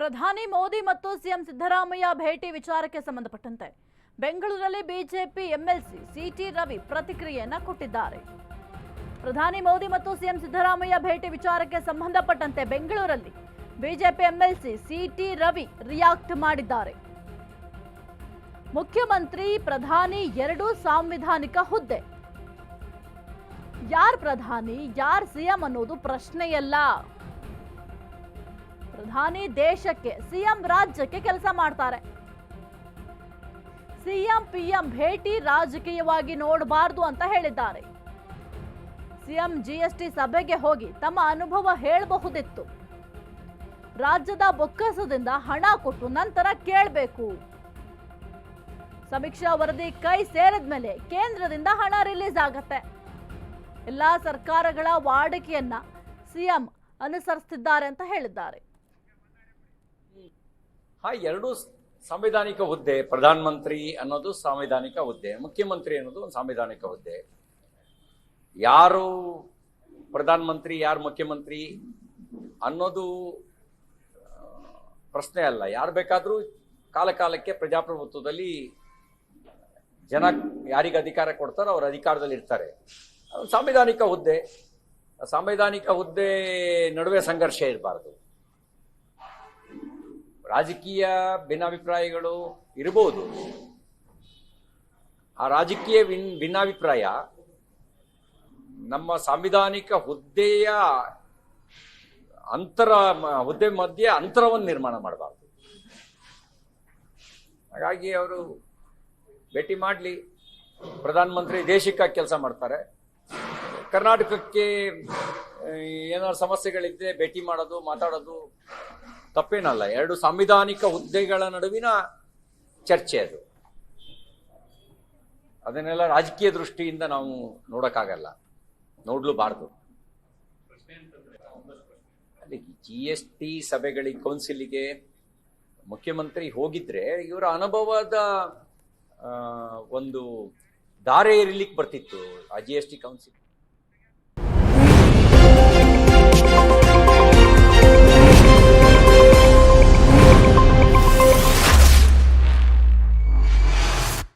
ಪ್ರಧಾನಿ ಮೋದಿ ಮತ್ತು ಸಿಎಂ ಸಿದ್ದರಾಮಯ್ಯ ಭೇಟಿ ವಿಚಾರಕ್ಕೆ ಸಂಬಂಧಪಟ್ಟಂತೆ ಬೆಂಗಳೂರಲ್ಲಿ BJP MLC C T Ravi ಪ್ರತಿಕ್ರಿಯೆಯನ್ನ ಕೊಟ್ಟಿದ್ದಾರೆ. ಪ್ರಧಾನಿ ಮೋದಿ ಮತ್ತು ಸಿಎಂ ಸಿದ್ದರಾಮಯ್ಯ ಭೇಟಿ ವಿಚಾರಕ್ಕೆ ಸಂಬಂಧಪಟ್ಟಂತೆ ಬೆಂಗಳೂರಲ್ಲಿ BJP MLC CT Ravi react ಮಾಡಿದ್ದಾರೆ. ಮುಖ್ಯಮಂತ್ರಿ ಪ್ರಧಾನಿ ಎರಡೂ ಸಾಂವಿಧಾನಿಕ ಹುದ್ದೆ. ಯಾರ್ ಪ್ರಧಾನಿ, ಯಾರ್ ಸಿಎಂ ಅನ್ನೋದು ಪ್ರಶ್ನೆಯಲ್ಲ. ಪ್ರಧಾನಿ ದೇಶಕ್ಕೆ, ಸಿಎಂ ರಾಜ್ಯಕ್ಕೆ ಕೆಲಸ ಮಾಡ್ತಾರೆ. ಸಿಎಂ, ಪಿಎಂ ಭೇಟಿ ರಾಜಕೀಯವಾಗಿ ನೋಡಬಾರದು ಅಂತ ಹೇಳಿದ್ದಾರೆ. ಸಿಎಂ ಜಿಎಸ್ಟಿ ಸಭೆಗೆ ಹೋಗಿ ತಮ್ಮ ಅನುಭವ ಹೇಳಬಹುದಿತ್ತು. ರಾಜ್ಯದ ಬೊಕ್ಕಸದಿಂದ ಹಣ ಕೊಟ್ಟು ನಂತರ ಕೇಳಬೇಕು. ಸಮೀಕ್ಷಾ ವರದಿ ಕೈ ಸೇರಿದ ಮೇಲೆ ಕೇಂದ್ರದಿಂದ ಹಣ ರಿಲೀಸ್ ಆಗತ್ತೆ. ಎಲ್ಲಾ ಸರ್ಕಾರಗಳ ವಾಡಿಕೆಯನ್ನ ಸಿಎಂ ಅನುಸರಿಸುತ್ತಿದ್ದಾರೆ ಅಂತ ಹೇಳಿದ್ದಾರೆ. ಹಾ ಎರಡು ಸಾಂವಿಧಾನಿಕ ಹುದ್ದೆ ಪ್ರಧಾನ ಮಂತ್ರಿ ಅನ್ನೋದು ಸಾಂವಿಧಾನಿಕ ಹುದ್ದೆ, ಮುಖ್ಯಮಂತ್ರಿ ಅನ್ನೋದು ಒಂದು ಸಾಂವಿಧಾನಿಕ ಹುದ್ದೆ. ಯಾರು ಪ್ರಧಾನ ಮಂತ್ರಿ ಯಾರು ಮುಖ್ಯಮಂತ್ರಿ ಅನ್ನೋದು ಪ್ರಶ್ನೆ ಅಲ್ಲ. ಯಾರು ಬೇಕಾದರೂ ಕಾಲ ಕಾಲಕ್ಕೆ ಪ್ರಜಾಪ್ರಭುತ್ವದಲ್ಲಿ ಜನ ಯಾರಿಗೆ ಅಧಿಕಾರ ಕೊಡ್ತಾರೋ ಅವ್ರ ಅಧಿಕಾರದಲ್ಲಿ ಇರ್ತಾರೆ. ಸಾಂವಿಧಾನಿಕ ಹುದ್ದೆ. ಆ ಸಾಂವಿಧಾನಿಕ ಹುದ್ದೆ ನಡುವೆ ಸಂಘರ್ಷ ಇರಬಾರ್ದು. ರಾಜಕೀಯ ಭಿನ್ನಾಭಿಪ್ರಾಯಗಳು ಇರಬಹುದು. ಆ ರಾಜಕೀಯ ವಿನ್, ಭಿನ್ನಾಭಿಪ್ರಾಯ ನಮ್ಮ ಸಾಂವಿಧಾನಿಕ ಹುದ್ದೆಯ ಅಂತರ ಹುದ್ದೆ ಮಧ್ಯೆ ಅಂತರವನ್ನು ನಿರ್ಮಾಣ ಮಾಡಬಾರ್ದು. ಹಾಗಾಗಿ ಅವರು ಭೇಟಿ ಮಾಡಲಿ. ಪ್ರಧಾನಮಂತ್ರಿ ದೇಶಕ್ಕಾಗಿ ಕೆಲಸ ಮಾಡ್ತಾರೆ. ಕರ್ನಾಟಕಕ್ಕೆ, ಏನಾದ್ರು ಸಮಸ್ಯೆಗಳಿದ್ರೆ ಭೇಟಿ ಮಾಡೋದು, ಮಾತಾಡೋದು ತಪ್ಪೇನಲ್ಲ, ಎರಡು ಸಾಂವಿಧಾನಿಕ ಹುದ್ದೆಗಳ ನಡುವಿನ ಚರ್ಚೆ ಅದು. ಅದನ್ನೆಲ್ಲ ರಾಜಕೀಯ ದೃಷ್ಟಿಯಿಂದ ನಾವು ನೋಡೋಕ್ಕಾಗಲ್ಲ. ನೋಡ್ಲೂಬಾರ್ದು. ಅಲ್ಲಿ ಜಿ ಎಸ್ ಟಿ ಸಭೆಗಳಿಗೆ, ಕೌನ್ಸಿಲಿಗೆ ಮುಖ್ಯಮಂತ್ರಿ ಹೋಗಿದ್ರೆ ಇವರ ಅನುಭವದ ಒಂದು ದಾರೆ ಇರಲಿಕ್ಕೆ ಬರ್ತಿತ್ತು ಆ ಜಿ ಎಸ್ ಟಿ ಕೌನ್ಸಿಲ್.